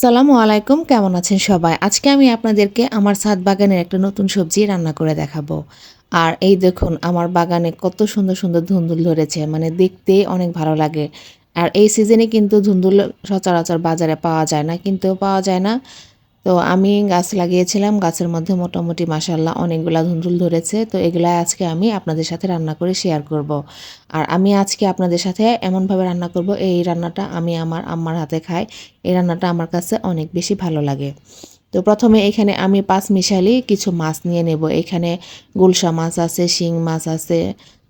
আসসালামু আলাইকুম, কেমন আছেন সবাই? আজকে আমি আপনাদেরকে আমার ছাদ বাগানের একটা নতুন সবজি রান্না করে দেখাবো। আর এই দেখুন, আমার বাগানে কত সুন্দর সুন্দর ধুন্দুল ধরেছে মানে দেখতে অনেক ভালো লাগে। আর এই সিজনে কিন্তু ধুন্দুল সচরাচর বাজারে পাওয়া যায় না কিন্তু পাওয়া যায় না। তো আমি গাছ লাগিয়েছিলাম, গাছের মধ্যে মোটামুটি মাসাল্লাহ অনেকগুলা ধুন্দুল ধরেছে। তো এগুলা আজকে আমি আপনাদের সাথে রান্না করে শেয়ার করব। আর আমি আজকে আপনাদের সাথে এমনভাবে রান্না করব, এই রান্নাটা আমি আমার আম্মার হাতে খাই। এই রান্নাটা আমার কাছে অনেক বেশি ভালো লাগে। তো প্রথমে এখানে আমি পাঁচ মিশালি কিছু মাছ নিয়ে নেব। এখানে গুলশা মাছ আছে, শিং মাছ আছে,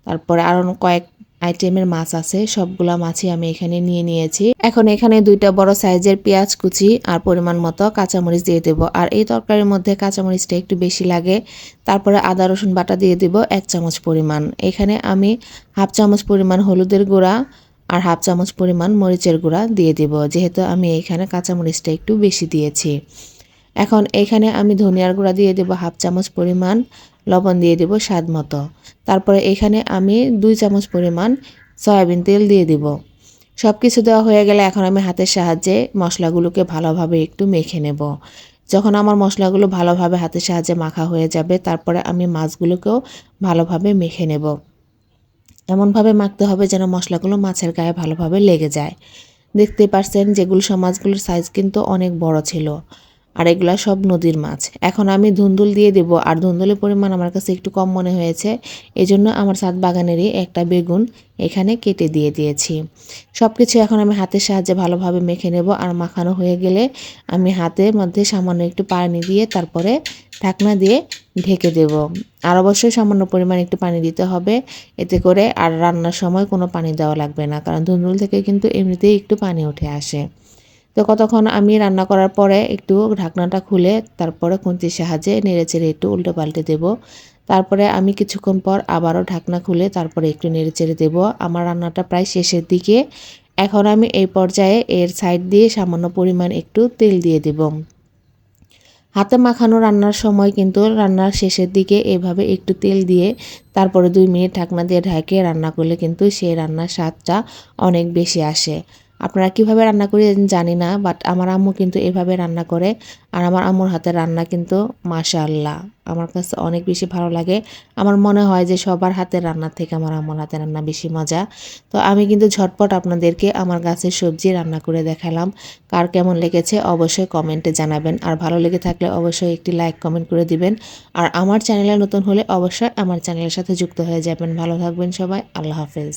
তারপরে আরও কয়েক আইটেমের মাছ আছে, সবগুলা মাছই আমি এখানে নিয়ে নিয়েছি। এখন এখানে দুইটা বড় সাইজের পেঁয়াজ কুচি আর পরিমাণ মতো কাঁচামরিচ দিয়ে দেবো। আর এই তরকারির মধ্যে কাঁচামরিচটা একটু বেশি লাগে, তারপরে আদা, রসুন বাটা দিয়ে দেবো এক চামচ পরিমাণ। এখানে আমি হাফ চামচ পরিমাণ হলুদের গুঁড়া আর হাফ চামচ পরিমাণ মরিচের গুঁড়া দিয়ে দেব, যেহেতু আমি এখানে কাঁচামরিচটা একটু বেশি দিয়েছি। এখন এখানে আমি ধনিয়ার গুঁড়া দিয়ে দেবো হাফ চামচ পরিমাণ, লবণ দিয়ে দেবো স্বাদ মতো। তারপরে এখানে আমি দুই চামচ পরিমাণ সয়াবিন তেল দিয়ে দিব। সব কিছু দেওয়া হয়ে গেলে এখন আমি হাতের সাহায্যে মশলাগুলোকে ভালোভাবে একটু মেখে নেব। যখন আমার মশলাগুলো ভালোভাবে হাতের সাহায্যে মাখা হয়ে যাবে, তারপরে আমি মাছগুলোকেও ভালোভাবে মেখে নেব। এমনভাবে মাখতে হবে যেন মশলাগুলো মাছের গায়ে ভালোভাবে লেগে যায়। দেখতে পারছেন যেগুলো সমাজগুলোর সাইজ কিন্তু অনেক বড় ছিল। আর এগুলা সব নদীর মাছ। এখন আমি ধুন্দুল দিয়ে দেব, আর ধুন্দুলের পরিমাণ আমার কাছে একটু কম মনে হয়েছে। এজন্য আমার সাত বাগানেরই একটা বেগুন এখানে কেটে দিয়ে দিয়েছি। সব কিছু এখন আমি হাতের সাহায্যে ভালোভাবে মেখে নেব, আর মাখানো হয়ে গেলে আমি হাতের মধ্যে সামান্য একটু পানি দিয়ে তারপরে ঢাকনা দিয়ে ঢেকে দেব। আর অবশ্যই সামান্য পরিমাণ একটু পানি দিতে হবে, এতে করে আর রান্নার সময় কোনো পানি দেওয়া লাগবে না, কারণ ধুন্দুল থেকে কিন্তু এমনিতেই একটু পানি উঠে আসে। তো কতক্ষণ আমি রান্না করার পরে একটু ঢাকনাটা খুলে তারপরে খুন্তির সাহায্যে নেড়ে চেড়ে একটু উল্টো পাল্টে দেবো। তারপরে আমি কিছুক্ষণ পর আবারও ঢাকনা খুলে তারপরে একটু নেড়ে চেড়ে দেবো। আমার রান্নাটা প্রায় শেষের দিকে। এখন আমি এই পর্যায়ে এর সাইড দিয়ে সামান্য পরিমাণ একটু তেল দিয়ে দেব। হাতে মাখানো রান্নার সময় কিন্তু রান্নার শেষের দিকে এভাবে একটু তেল দিয়ে তারপরে দুই মিনিট ঢাকনা দিয়ে ঢাকে রান্না করলে কিন্তু সেই রান্নার স্বাদটা অনেক বেশি আসে। আপনারা কীভাবে রান্না করি জানি না বাট আমার আম্মু কিন্তু এভাবে রান্না করে। আর আমার আম্মুর হাতের রান্না কিন্তু মাশাআল্লাহ। আমার কাছে অনেক বেশি ভালো লাগে। আমার মনে হয় যে সবার হাতের রান্নার থেকে আমার আম্মুর হাতের রান্না বেশি মজা। তো আমি কিন্তু ঝটপট আপনাদেরকে আমার গাছের সবজি রান্না করে দেখালাম। কার কেমন লেগেছে অবশ্যই কমেন্টে জানাবেন। আর ভালো লেগে থাকলে অবশ্যই একটি লাইক, কমেন্ট করে দিবেন। আর আমার চ্যানেলে নতুন হলে অবশ্যই আমার চ্যানেলের সাথে যুক্ত হয়ে যাবেন। ভালো থাকবেন সবাই। আল্লাহ হাফেজ।